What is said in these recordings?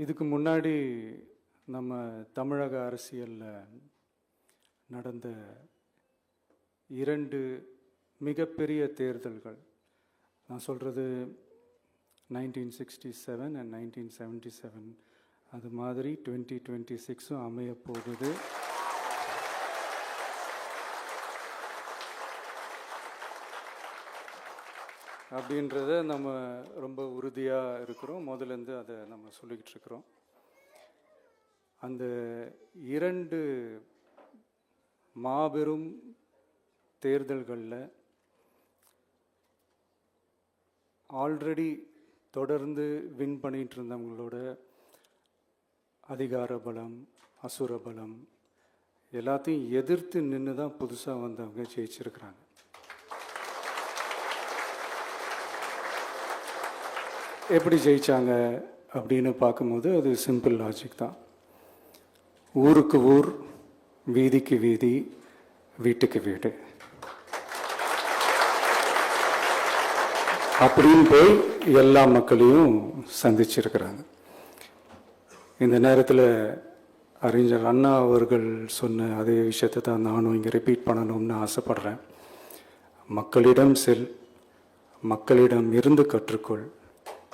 இதுக்கு முன்னாடி நம்ம தமிழக அரசியலில் நடந்த இரண்டு மிகப்பெரிய தேர்தல்கள். நான் சொல்கிறது nineteen sixty seven and nineteen seventy seven அது மாதிரி டுவெண்ட்டி டுவெண்ட்டி சிக்ஸும் அமைய போகுது அப்படின்றத நம்ம ரொம்ப உறுதியாக இருக்கிறோம். முதலேருந்து அதை நம்ம சொல்லிக்கிட்டு இருக்கிறோம். அந்த இரண்டு மாபெரும் தேர்தல்களில் ஆல்ரெடி தொடர்ந்து வின் பண்ணிட்டு இருந்தவங்களோட அதிகார பலம் அசுர பலம் எல்லாத்தையும் எதிர்த்து நின்று தான் புதுசாக வந்தவங்க ஜெயிச்சிருக்கிறாங்க. எப்படி ஜெயித்தாங்க அப்படின்னு பார்க்கும்போது அது சிம்பிள் லாஜிக் தான். ஊருக்கு ஊர் வீதிக்கு வீதி வீட்டுக்கு வீடு. அப்படின்னு போய் எல்லா மக்களையும் சந்திச்சிருக்கிறாங்க. இந்த நேரத்தில் அறிஞர் அண்ணா அவர்கள் சொன்ன அதே விஷயத்தை தான் நானும் இங்கே ரிப்பீட் பண்ணணும்னு ஆசைப்படுறேன். மக்களிடம் செல் மக்களிடம் இருந்து கற்றுக்கொள்.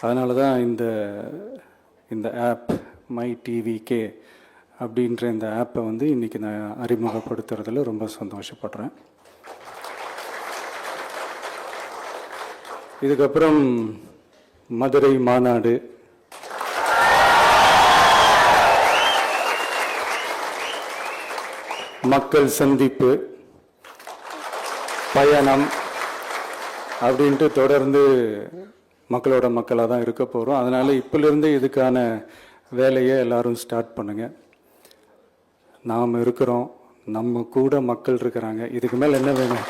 அதனால தான் இந்த இந்த ஆப் மை டிவிகே அப்படின்ற இந்த ஆப்பை வந்து இன்றைக்கி நான் அறிமுகப்படுத்துறதுல ரொம்ப சந்தோஷப்படுறேன். இதுக்கப்புறம் மதுரை மாநாடு. மக்கள் சந்திப்பு. பயணம். அப்படின்ட்டு தொடர்ந்து மக்களோட மக்களாக தான் இருக்க போகிறோம் அதனால் இப்பிலிருந்து இதுக்கான வேலையை எல்லாரும் ஸ்டார்ட் பண்ணுங்கள் நாம் இருக்கிறோம். நம்ம கூட மக்கள் இருக்கிறாங்க. இதுக்கு மேலே என்ன வேணும்?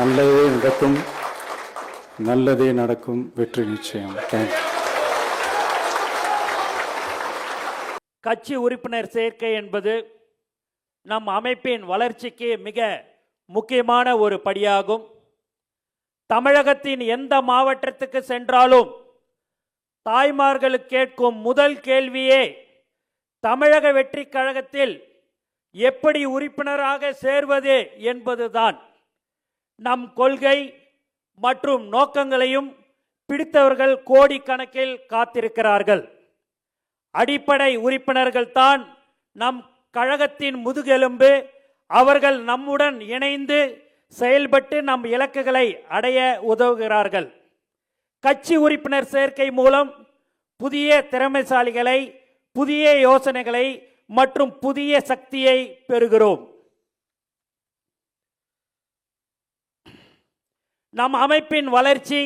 நல்லதே நடக்கும். நல்லதே நடக்கும். வெற்றி நிச்சயம். தேங்க்யூ கட்சி உறுப்பினர் சேர்க்கை என்பது நம் அமைப்பின் வளர்ச்சிக்கு மிக முக்கியமான ஒரு படியாகும். தமிழகத்தின் எந்த மாவட்டத்துக்கு சென்றாலும் தாய்மார்களுக்கு கேட்கும் முதல் கேள்வியே தமிழக வெற்றி கழகத்தில் எப்படி உறுப்பினராக சேர்வது என்பதுதான். நம் கொள்கை மற்றும் நோக்கங்களையும் பிடித்தவர்கள் கோடிக்கணக்கில் காத்திருக்கிறார்கள். அடிப்படை உறுப்பினர்கள் தான் நம் கழகத்தின் முதுகெலும்பு அவர்கள் நம்முடன் இணைந்து செயல்பட்டு நம் இலக்குகளை அடைய உதவுகிறார்கள். கட்சி உறுப்பினர் சேர்க்கை மூலம் புதிய திறமைசாலிகளை புதிய யோசனைகளை மற்றும் புதிய சக்தியை பெறுகிறோம். நம் அமைப்பின் வளர்ச்சி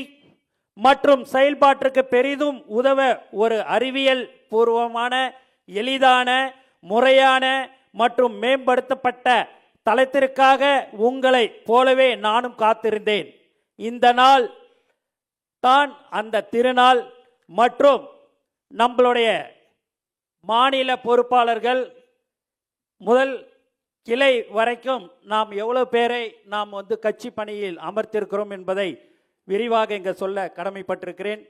மற்றும் செயல்பாட்டிற்கு பெரிதும் உதவ ஒரு அறிவியல் பூர்வமான எளிதான முறையான மற்றும் மேம்படுத்தப்பட்ட தளத்திற்காக உங்களை போலவே நானும் காத்திருந்தேன். இந்த நாள் தான் அந்த திருநாள் மற்றும் நம்மளுடைய மாநில பொறுப்பாளர்கள் முதல் கிளை வரைக்கும் நாம் எவ்வளோ பேரை நாம் வந்து கட்சி பணியில் அமர்த்திருக்கிறோம் என்பதை விரிவாக இங்கே சொல்ல கடமைப்பட்டிருக்கிறேன்.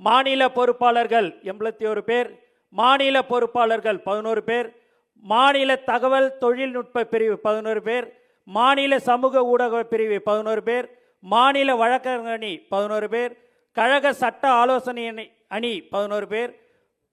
மாநில பொறுப்பாளர்கள் எண்பத்தி ஒரு பேர் மாநில பொறுப்பாளர்கள் பதினோரு பேர் மாநில தகவல் தொழில்நுட்ப பிரிவு பதினோரு பேர் மாநில சமூக ஊடக பிரிவு பதினோரு பேர் மாநில வழக்கறிஞர் அணி பதினோரு பேர் கழக சட்ட ஆலோசனை அணி அணி பதினோரு பேர்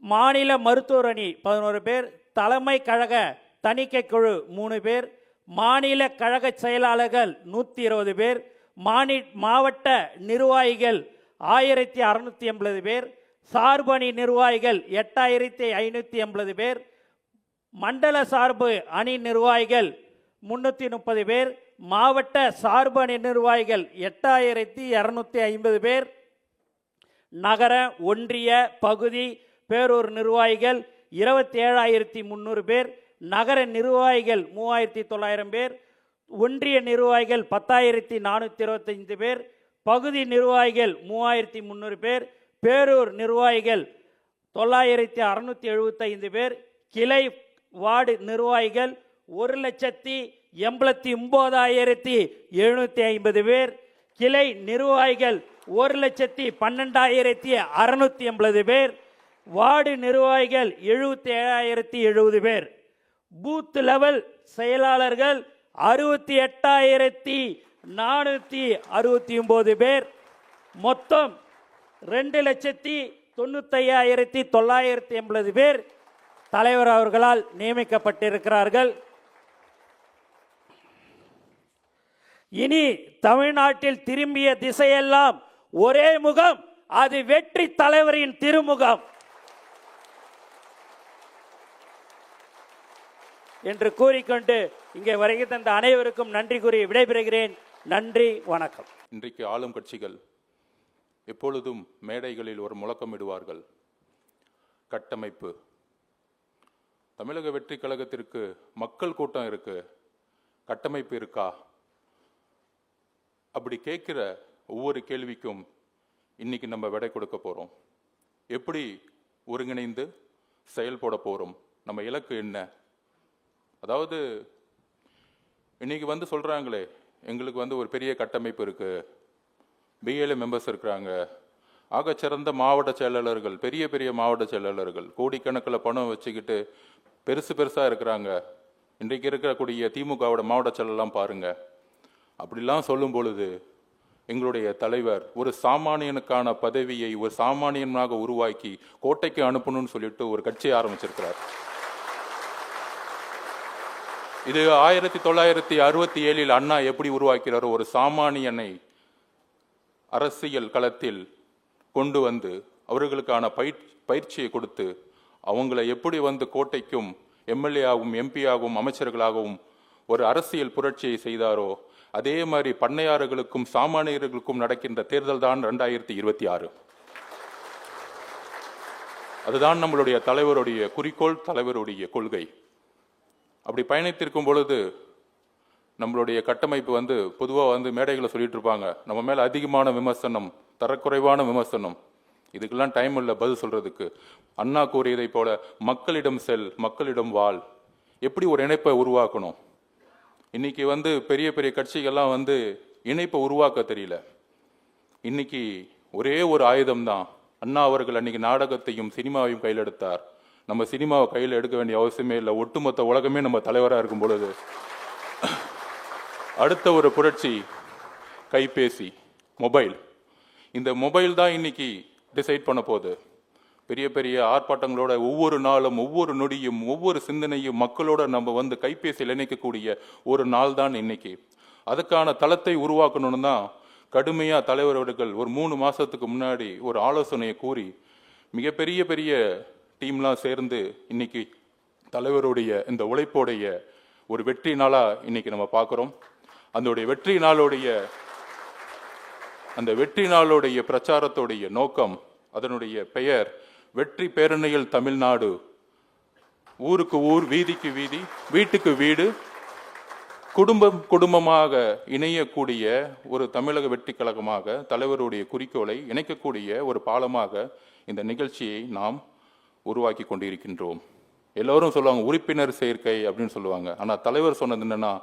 மாநில மருத்துவர் அணி பதினோரு பேர் தலைமை கழக தணிக்கை குழு மூணு பேர் மாநில கழக செயலாளர்கள் நூற்றி இருபது பேர் மாநி மாவட்ட நிர்வாகிகள் ஆயிரத்தி அறநூற்றி எண்பது பேர் சார்பணி நிர்வாகிகள் எட்டாயிரத்தி ஐநூற்றி எண்பது பேர் மண்டல சார்பு அணி நிர்வாகிகள் முன்னூற்றி முப்பது பேர் மாவட்ட சார்பு அணி நிர்வாகிகள் எட்டாயிரத்தி இரநூத்தி ஐம்பது பேர் நகர ஒன்றிய பகுதி பேரூர் நிர்வாகிகள் இருபத்தி ஏழாயிரத்தி முந்நூறு பேர் நகர நிர்வாகிகள் மூவாயிரத்தி தொள்ளாயிரம் பேர் ஒன்றிய நிர்வாகிகள் பத்தாயிரத்தி நானூற்றி இருபத்தைந்து பேர் பகுதி நிர்வாகிகள் மூவாயிரத்தி முந்நூறு பேர் பேரூர் நிர்வாகிகள் தொள்ளாயிரத்தி அறநூற்றி எழுபத்தைந்து பேர் கிளை வார்டு நிர்வாகிகள் ஒரு லட்சத்தி எண்பத்தி ஒம்போதாயிரத்தி எழுநூற்றி ஐம்பது பேர். கிளை நிர்வாகிகள் ஒரு லட்சத்தி பன்னெண்டாயிரத்தி அறநூற்றி எண்பது பேர். வார்டு நிர்வாகிகள் எழுபத்தி ஏழாயிரத்தி எழுபது பேர். பூத் லெவல் செயலாளர்கள் அறுபத்தி எட்டாயிரத்தி நானூற்றி அறுபத்தி ஒம்பது பேர். மொத்தம் ரெண்டு லட்சத்தி தொண்ணூத்தையாயிரத்தி தொள்ளாயிரத்தி எண்பது பேர். தலைவர் அவர்களால் நியமிக்கப்பட்டிருக்கிறார்கள். இனி தமிழ்நாட்டில் திரும்பிய திசையெல்லாம் ஒரே முகம் அது வெற்றி தலைவரின் திருமுகம். என்று கூறிக்கொண்டு இங்கே வருகை தந்த அனைவருக்கும் நன்றி கூறி விடைபெறுகிறேன். நன்றி வணக்கம். இன்றைக்கு ஆளும் கட்சிகள் எப்பொழுதும் மேடைகளில் ஒரு முழக்கமிடுவார்கள். கட்டமைப்பு தமிழக வெற்றி கழகத்திற்கு மக்கள் கூட்டம் இருக்கு. கட்டமைப்பு இருக்கா? அப்படி கேட்குற ஒவ்வொரு கேள்விக்கும் இன்னைக்கு நம்ம விடை கொடுக்க போகிறோம் எப்படி ஒருங்கிணைந்து செயல்பட போகிறோம் நம்ம இலக்கு என்ன? அதாவது இன்னைக்கு வந்து சொல்கிறாங்களே எங்களுக்கு வந்து ஒரு பெரிய கட்டமைப்பு இருக்குது பிஏல மெம்பர்ஸ் இருக்கிறாங்க. ஆகச்சிறந்த மாவட்ட செயலாளர்கள் பெரிய பெரிய மாவட்ட செயலாளர்கள் கோடிக்கணக்கில் பணம் வச்சுக்கிட்டு பெருசு பெருசாக இருக்கிறாங்க. இன்றைக்கு இருக்கக்கூடிய திமுகவோட மாவட்ட செயலெல்லாம் பாருங்கள் அப்படிலாம் சொல்லும் பொழுது எங்களுடைய தலைவர் ஒரு சாமானியனுக்கான பதவியை ஒரு சாமானியனாக உருவாக்கி கோட்டைக்கு அனுப்பணும்னு சொல்லிட்டு ஒரு கட்சியை ஆரம்பிச்சிருக்கிறார். இது ஆயிரத்தி தொள்ளாயிரத்தி அறுபத்தி ஏழில் அண்ணா எப்படி உருவாக்கிறாரோ ஒரு சாமானியனை அரசியல் களத்தில் கொண்டு வந்து அவர்களுக்கான பயிற் பயிற்சியை கொடுத்து அவங்கள எப்படி வந்து கோட்டைக்கும் எம்எல்ஏ ஆகும் எம்பி அமைச்சர்களாகவும் ஒரு அரசியல் புரட்சியை செய்தாரோ அதே மாதிரி பண்ணையாறுகளுக்கும் சாமானியர்களுக்கும் நடக்கின்ற தேர்தல் தான் ரெண்டாயிரத்தி இருபத்தி ஆறு. அதுதான் நம்மளுடைய தலைவருடைய குறிக்கோள் தலைவருடைய கொள்கை. அப்படி பயணித்திருக்கும் பொழுது நம்மளுடைய கட்டமைப்பு வந்து பொதுவாக வந்து மேடைகளை சொல்லிட்டு இருப்பாங்க. நம்ம மேலே அதிகமான விமர்சனம் தரக்குறைவான விமர்சனம். இதுக்கெல்லாம் டைம் இல்லை பதில் சொல்றதுக்கு. அண்ணா கூறியதை போல மக்களிடம் செல் மக்களிடம் வாழ். எப்படி ஒரு இணைப்பை உருவாக்கணும்? இன்னைக்கு வந்து பெரிய பெரிய கட்சிகள்லாம் வந்து இணைப்பை உருவாக்க தெரியல. இன்னைக்கு ஒரே ஒரு ஆயுதம் தான் அண்ணா அவர்கள் அன்னைக்கு நாடகத்தையும் சினிமாவையும் கையில் எடுத்தார். நம்ம சினிமாவை கையில் எடுக்க வேண்டிய அவசியமே இல்லை. ஒட்டுமொத்த உலகமே நம்ம தலைவராக இருக்கும் பொழுது. அடுத்த ஒரு புரட்சி கைபேசி மொபைல். இந்த மொபைல் தான் இன்னைக்கு டிசைட் பண்ண போகுது. பெரிய பெரிய ஆர்ப்பாட்டங்களோட ஒவ்வொரு நாளும் ஒவ்வொரு நொடியும் ஒவ்வொரு சிந்தனையும் மக்களோட நம்ம வந்து கைபேசியில் இணைக்கக்கூடிய ஒரு நாள் தான் இன்னைக்கு. அதுக்கான தளத்தை உருவாக்கணும்னு தான் கடுமையாக தலைவர் அவர்கள் ஒரு மூணு மாதத்துக்கு முன்னாடி ஒரு ஆலோசனையை கூறி மிகப்பெரிய பெரிய டீம்லாம் சேர்ந்து இன்னைக்கு தலைவருடைய இந்த உழைப்போடைய ஒரு வெற்றி நாளாக இன்னைக்கு நம்ம பார்க்குறோம். அந்த வெற்றி நாளுடைய அந்த வெற்றி நாளுடைய பிரச்சாரத்துடைய நோக்கம் அதனுடைய பெயர் வெற்றி பேரணியில் தமிழ்நாடு. ஊருக்கு ஊர் வீதிக்கு வீதி வீட்டுக்கு வீடு குடும்பம் குடும்பமாக இணையக்கூடிய ஒரு தமிழக வெற்றி கழகமாக தலைவருடைய குறிக்கோளை இணைக்கக்கூடிய ஒரு பாலமாக இந்த நிகழ்ச்சியை நாம் உருவாக்கி கொண்டிருக்கின்றோம். எல்லோரும் சொல்லுவாங்க உறுப்பினர் சேர்க்கை அப்படின்னு சொல்லுவாங்க. ஆனால் தலைவர் சொன்னது என்னென்னா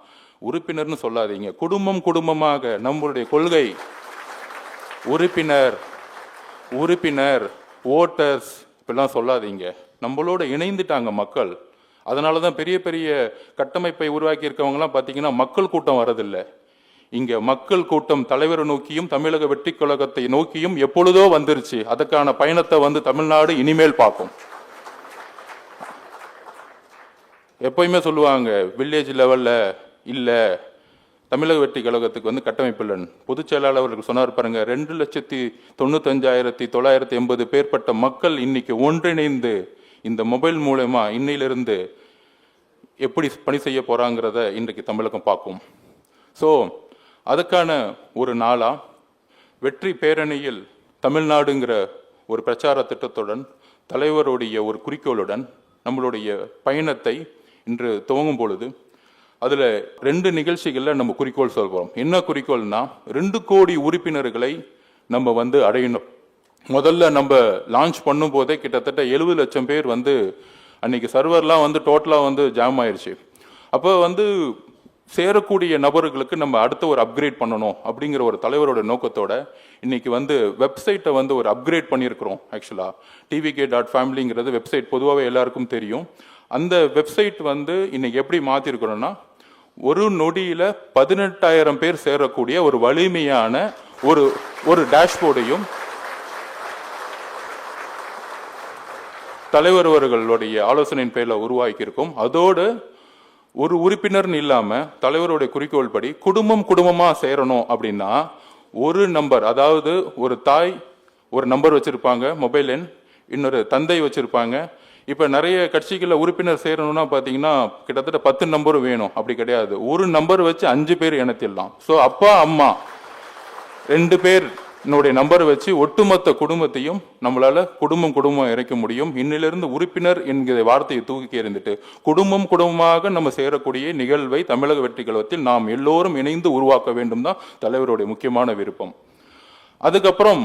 உறுப்பினர்னு சொல்லாதீங்க. குடும்பம் குடும்பமாக நம்மளுடைய கொள்கை உறுப்பினர் உறுப்பினர் ஓட்டர்ஸ் இப்படிலாம் சொல்லாதீங்க. நம்மளோட இணைந்துட்டாங்க மக்கள். அதனால தான் பெரிய பெரிய கட்டமைப்பை உருவாக்கி இருக்கவங்கலாம் பார்த்தீங்கன்னா மக்கள் கூட்டம் வரதில்லை. இங்கே மக்கள் கூட்டம் தலைவரை நோக்கியும் தமிழக வெற்றி கழகத்தை நோக்கியும் எப்பொழுதோ வந்துருச்சு. அதுக்கான பயணத்தை வந்து தமிழ்நாடு இனிமேல் பார்க்கும். எப்பயுமே சொல்லுவாங்க வில்லேஜ் லெவலில் இல்லை தமிழக வெற்றி கழகத்துக்கு வந்து கட்டமைப்பு இல்லைன்னு. பொதுச் செயலாளர் அவர்கள் சொன்னார் பாருங்க ரெண்டு லட்சத்தி தொண்ணூத்தஞ்சாயிரத்தி தொள்ளாயிரத்தி எண்பது பேர்பட்ட மக்கள் இன்னைக்கு ஒன்றிணைந்து இந்த மொபைல் மூலயமா இன்னையிலிருந்து எப்படி பணி செய்ய போகிறாங்கிறத இன்றைக்கு தமிழகம் பார்க்கும். ஸோ அதுக்கான ஒரு நாளாக வெற்றி பேரணியில் தமிழ்நாடுங்கிற ஒரு பிரச்சார திட்டத்துடன் தலைவருடைய ஒரு குறிக்கோளுடன் நம்மளுடைய பயணத்தை இன்று துவங்கும் பொழுது அதில் ரெண்டு நிகழ்ச்சிகளில் நம்ம குறிக்கோள் சொல்கிறோம் என்ன குறிக்கோள்னா ரெண்டு கோடி உறுப்பினர்களை நம்ம வந்து அடையணும். முதல்ல நம்ம லான்ச் பண்ணும்போதே கிட்டத்தட்ட எழுபது லட்சம் பேர் வந்து அன்னைக்கு சர்வர்லாம் வந்து டோட்டலாக வந்து ஜாம் ஆயிடுச்சு அப்போ வந்து சேரக்கூடிய நபர்களுக்கு நம்ம அடுத்த ஒரு அப்கிரேட் பண்ணணும் அப்படிங்கிற ஒரு தலைவரோட நோக்கத்தோட இன்னைக்கு வந்து வெப்சைட்டை வந்து ஒரு அப்கிரேட் பண்ணியிருக்கிறோம் ஆக்சுவலாக டிவிகே டாட் ஃபேமிலிங்கிறது வெப்சைட் பொதுவாகவே எல்லாருக்கும் தெரியும். அந்த வெப்சைட் வந்து இன்னைக்கு எப்படி மாற்றிருக்கிறோன்னா ஒரு நொடியில் பதினெட்டாயிரம் பேர் சேரக்கூடிய ஒரு வலிமையான ஒரு ஒரு டேஷ்போர்டையும் தலைவர் அவர்களுடைய ஆலோசனையின் பேரில் உருவாக்கியிருக்கோம். அதோடு ஒரு உறுப்பினர்னு இல்லாமல் தலைவருடைய குறிக்கோள் படி குடும்பம் குடும்பமாக சேரணும் அப்படின்னா ஒரு நம்பர் அதாவது ஒரு தாய் ஒரு நம்பர் வச்சுருப்பாங்க மொபைல் எண் இன்னொரு தந்தை வச்சுருப்பாங்க இப்போ நிறைய கட்சிகளில் உறுப்பினர் சேரணும்னா பார்த்தீங்கன்னா கிட்டத்தட்ட பத்து நம்பரும் வேணும். அப்படி கிடையாது. ஒரு நம்பர் வச்சு அஞ்சு பேர் இணைத்திடலாம். ஸோ அப்பா அம்மா ரெண்டு பேர் என்னுடைய நம்பர் வச்சு ஒட்டுமொத்த குடும்பத்தையும் நம்மளால குடும்பம் குடும்பம் இறைக்க முடியும். இன்னிலிருந்து உறுப்பினர் என்கிற வார்த்தையை தூக்கி எறிந்துட்டு குடும்பம் குடும்பமாக நம்ம சேரக்கூடிய நிகழ்வை தமிழக வெற்றி கழகத்தில் நாம் எல்லோரும் இணைந்து உருவாக்க வேண்டும் தான் தலைவருடைய முக்கியமான விருப்பம். அதுக்கப்புறம்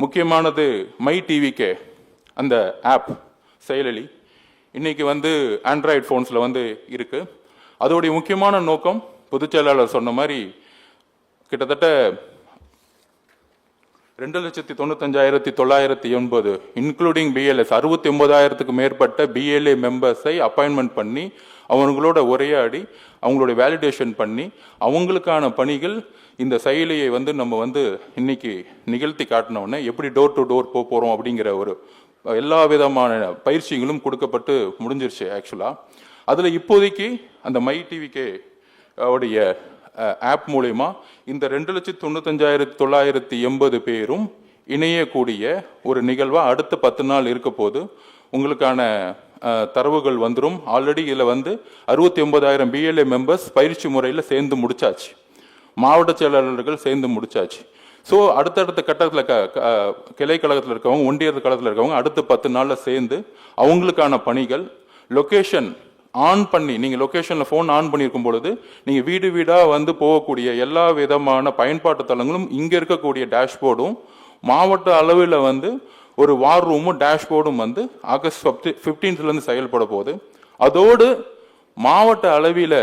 முக்கியமானது மை டிவிக்கே அந்த ஆப் செயலி இன்றைக்கி வந்து ஆண்ட்ராய்டு ஃபோன்ஸில் வந்து இருக்கு. அதோடைய முக்கியமான நோக்கம் பொதுச் செயலாளர் சொன்ன மாதிரி கிட்டத்தட்ட ரெண்டு லட்சத்தி தொண்ணூத்தஞ்சாயிரத்தி தொள்ளாயிரத்தி எண்பது இன்க்ளூடிங் பிஎல்எஸ் அறுபத்தி ஒன்பதாயிரத்துக்கு மேற்பட்ட பிஎல்ஏ மெம்பர்ஸை அப்பாயின்மெண்ட் பண்ணி அவங்களோட உரையாடி அவங்களுடைய வேலிடேஷன் பண்ணி அவங்களுக்கான பணிகள் இந்த செயலியை வந்து நம்ம வந்து இன்னைக்கு நிகழ்த்தி காட்டினோடனே எப்படி டோர் டு டோர் போக போகிறோம் அப்படிங்கிற ஒரு எல்லா விதமான பயிற்சிகளும் கொடுக்கப்பட்டு முடிஞ்சிருச்சு ஆக்சுவலாக அதில் இப்போதைக்கு அந்த மை டிவிக்கே உடைய ஆப் மூலயமா இந்த ரெண்டு லட்சத்தி தொண்ணூத்தஞ்சாயிரத்தி தொள்ளாயிரத்தி எண்பது பேரும் இணையக்கூடிய ஒரு நிகழ்வாக அடுத்த பத்து நாள் இருக்க போது உங்களுக்கான தரவுகள் வந்துடும் ஆல்ரெடி இதில் வந்து அறுபத்தி ஒன்பதாயிரம் பிஎல்ஏ மெம்பர்ஸ் பயிற்சி முறையில் சேர்ந்து முடிச்சாச்சு. மாவட்ட செயலாளர்கள் சேர்ந்து முடிச்சாச்சு. ஸோ அடுத்தடுத்த கட்டத்தில் க க- கிளை கழகத்தில் இருக்கவங்க ஒன்றிய கழகத்தில் இருக்கவங்க அடுத்த பத்து நாளில் சேர்ந்து அவங்களுக்கான பணிகள் லொக்கேஷன் ஆன் பண்ணி நீங்கள் லொக்கேஷனில் ஃபோன் ஆன் பண்ணியிருக்கும் பொழுது நீங்கள் வீடு வீடாக வந்து போகக்கூடிய எல்லா விதமான பயன்பாட்டு தளங்களும் இங்கே இருக்கக்கூடிய டேஷ்போர்டும் மாவட்ட அளவில் வந்து ஒரு வார் ரூமும் டேஷ்போர்டும் வந்து ஆகஸ்ட் ஃபிஃப்டீன்த்லேருந்து செயல்பட போகுது. அதோடு மாவட்ட அளவில்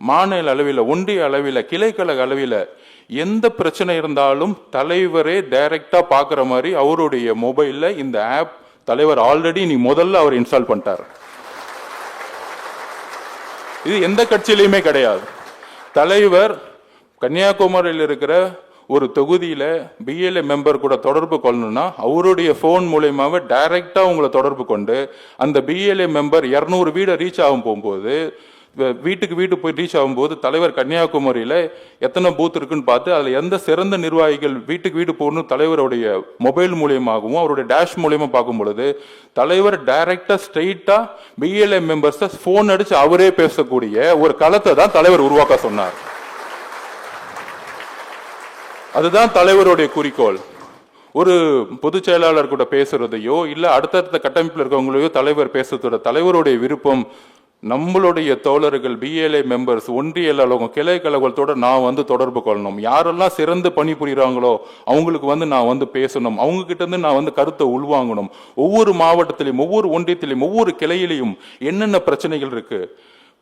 மாநில அளவில் ஒன்றிய அளவில் கிளைக்கழக அளவில் எந்த பிரச்சனை இருந்தாலும் தலைவரே டைரக்டா பார்க்குற மாதிரி அவருடைய மொபைல்ல இந்த ஆப் தலைவர் ஆல்ரெடி நீ முதல்ல அவர் இன்ஸ்டால் பண்ணிட்டார். இது எந்த கட்சியிலையுமே கிடையாது. தலைவர் கன்னியாகுமரியில் இருக்கிற ஒரு தொகுதியில பிஎல்ஏ மெம்பர் கூட தொடர்பு கொள்ளணும்னா அவருடைய ஃபோன் மூலயமாவே டைரெக்டாக உங்களை தொடர்பு கொண்டு அந்த பிஎல்ஏ மெம்பர் இரநூறு வீடை ரீச் ஆகும் போகும்போது வீட்டுக்கு வீட்டு போய் ரீச் ஆகும்போது தலைவர் கன்னியாகுமரியில் எத்தனை பூத் இருக்குன்னு பார்த்து அதில் எந்த சிறந்த நிர்வாகிகள் வீட்டுக்கு வீடு போகணும் தலைவருடைய மொபைல் மூலியமாகவும் அவருடைய டேஷ் மூலியமாக பார்க்கும் பொழுது தலைவர் டைரக்டா ஸ்ட்ரெயிட்டாக பிஎல்ஏ மெம்பர்ஸை ஃபோன் அடித்து அவரே பேசக்கூடிய ஒரு களத்தை தான் தலைவர் உருவாக்க சொன்னார். அதுதான் தலைவருடைய குறிக்கோள். ஒரு பொதுச் செயலாளர் கூட பேசுறதையோ இல்லை அடுத்தடுத்த கட்டமைப்பில் இருக்கவங்களையோ தலைவர் பேசுறதோட தலைவருடைய விருப்பம் நம்மளுடைய தோழர்கள் பிஎல்ஏ மெம்பர்ஸ் ஒன்றிய அலுவலகம் கிளை கழகத்தோட நான் வந்து தொடர்பு கொள்ளணும். யாரெல்லாம் சிறந்து பணிபுரிகிறாங்களோ அவங்களுக்கு வந்து நான் வந்து பேசணும். அவங்க கிட்ட இருந்து நான் வந்து கருத்தை உள்வாங்கணும். ஒவ்வொரு மாவட்டத்திலையும் ஒவ்வொரு ஒன்றியத்திலையும் ஒவ்வொரு கிளையிலையும் என்னென்ன பிரச்சனைகள் இருக்குது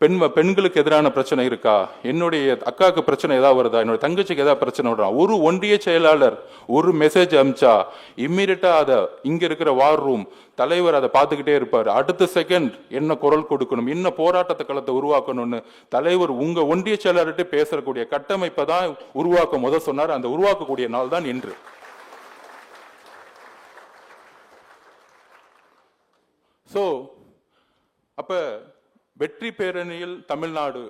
பெண் பெண்களுக்கு எதிரான பிரச்சனை இருக்கா? என்னுடைய அக்காவுக்கு பிரச்சனை ஏதாவது வருதா? என்னோட தங்கச்சிக்கு ஏதாவது பிரச்சனை வருதா? ஒரு ஒன்றிய செயலாளர் ஒரு மெசேஜ் அமிச்சா இம்மீடியட்டா அதை இங்கே இருக்கிற வார் ரூம் தலைவர் அதை பார்த்துக்கிட்டே இருப்பார். அடுத்த செகண்ட் என்ன குரல் கொடுக்கணும்? என்ன போராட்டத்தை களத்தை உருவாக்கணும்னு தலைவர் உங்கள் ஒன்றிய செயலாளர்கிட்ட பேசக்கூடிய கட்டமைப்பை தான் உருவாக்க முதல் சொன்னார் அந்த உருவாக்கக்கூடிய நாள் தான் இன்று. ஸோ அப்போ வெற்றி பேரணியில் தமிழ்நாடு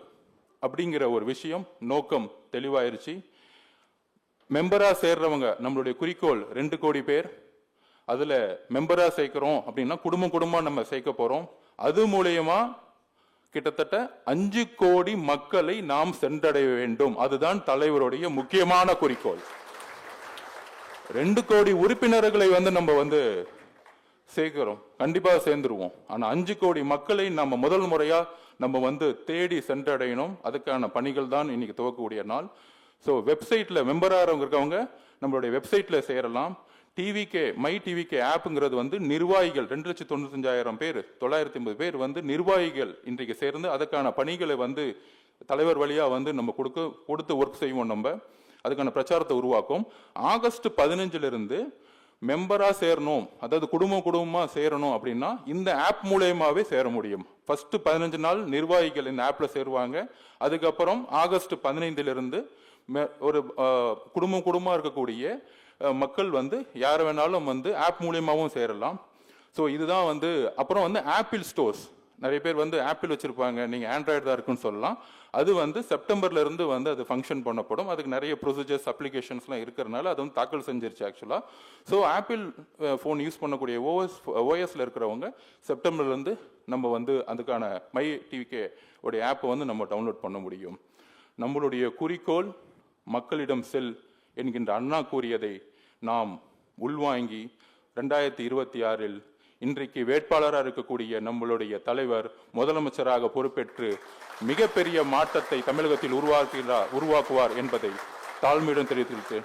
அப்படிங்கிற ஒரு விஷயம் நோக்கம் தெளிவாயிருச்சு. மெம்பராக சேர்றவங்க நம்மளுடைய குறிக்கோள் ரெண்டு கோடி பேர். அதில் மெம்பராக சேர்க்குறோம் அப்படின்னா குடும்பம் குடும்பம் நம்ம சேர்க்க போகிறோம் அது மூலயமா கிட்டத்தட்ட அஞ்சு கோடி மக்களை நாம் சென்றடைய வேண்டும். அதுதான் தலைவருடைய முக்கியமான குறிக்கோள். ரெண்டு கோடி உறுப்பினர்களை வந்து நம்ம வந்து சேர்க்கிறோம். கண்டிப்பாக சேர்ந்துருவோம். ஆனால் அஞ்சு கோடி மக்களை நம்ம முதல் முறையாக நம்ம வந்து தேடி சென்றடையணும். அதுக்கான பணிகள் தான் இன்னைக்கு துவக்கக்கூடிய நாள். ஸோ வெப்சைட்டில் மெம்பராக இருக்கவங்க நம்மளுடைய வெப்சைட்டில் சேரலாம். டிவிகே மை டிவிகே ஆப்புங்கிறது வந்து நிர்வாகிகள் ரெண்டு லட்சத்தி தொண்ணூத்தஞ்சாயிரம் பேர் தொள்ளாயிரத்தி ஐம்பது பேர் வந்து நிர்வாகிகள் இன்றைக்கு சேர்ந்து அதுக்கான பணிகளை வந்து தலைவர் வழியாக வந்து நம்ம கொடுக்க கொடுத்து ஒர்க் செய்வோம் நம்ம. அதுக்கான பிரச்சாரத்தை உருவாக்கும். ஆகஸ்ட் பதினஞ்சுல மெம்பராக மெம்பரா சேரணும் அதாவது குடும்பம் குடும்பமா சேரணும் அப்படின்னா இந்த ஆப் மூலயமாவே சேர முடியும். ஃபர்ஸ்ட் பதினஞ்சு நாள் நிர்வாகிகள் இந்த ஆப்ல சேருவாங்க. அதுக்கப்புறம் ஆகஸ்ட் பதினைந்துல இருந்து மெ- ஒரு குடும்பம் குடும்பமா இருக்கக்கூடிய மக்கள் வந்து யார் வேணாலும் வந்து ஆப் மூலயமாவும் சேரலாம். ஸோ இதுதான் வந்து அப்புறம் வந்து ஆப்பிள் ஸ்டோர்ஸ் நிறைய பேர் வந்து ஆப்பிள் வச்சிருப்பாங்க. நீங்க ஆண்ட்ராய்டு தான் இருக்குன்னு சொல்லலாம். அது வந்து செப்டம்பர்ல இருந்து வந்து அது ஃபங்க்ஷன் பண்ணப்படும். அதுக்கு நிறைய ப்ரொசீஜர்ஸ் அப்ளிகேஷன்ஸ்லாம் இருக்கிறனால அது வந்து தாக்கல் செஞ்சிருச்சு actually so Apple phone use பண்ணக்கூடிய ஓஎஸ் ஓஎஸ்ல இருக்கிறவங்க செப்டம்பர்ல இருந்து நம்ம வந்து அதுக்கான மை டிவிகே உடைய ஆப்பை வந்து நம்ம டவுன்லோட் பண்ண முடியும். நம்மளுடைய குறிக்கோள் மக்களிடம் செல் என்கின்ற அண்ணா கூறியதை நாம் உள்வாங்கி ரெண்டாயிரத்தி இருபத்தி ஆறில் இன்றைக்கு வேட்பாளராக இருக்கக்கூடிய நம்மளுடைய தலைவர் முதலமைச்சராக பொறுப்பேற்று மிகப்பெரிய மாற்றத்தை தமிழகத்தில் உருவாக்குகிறார் உருவாக்குவார் என்பதை தாழ்மையுடன் தெரிவித்து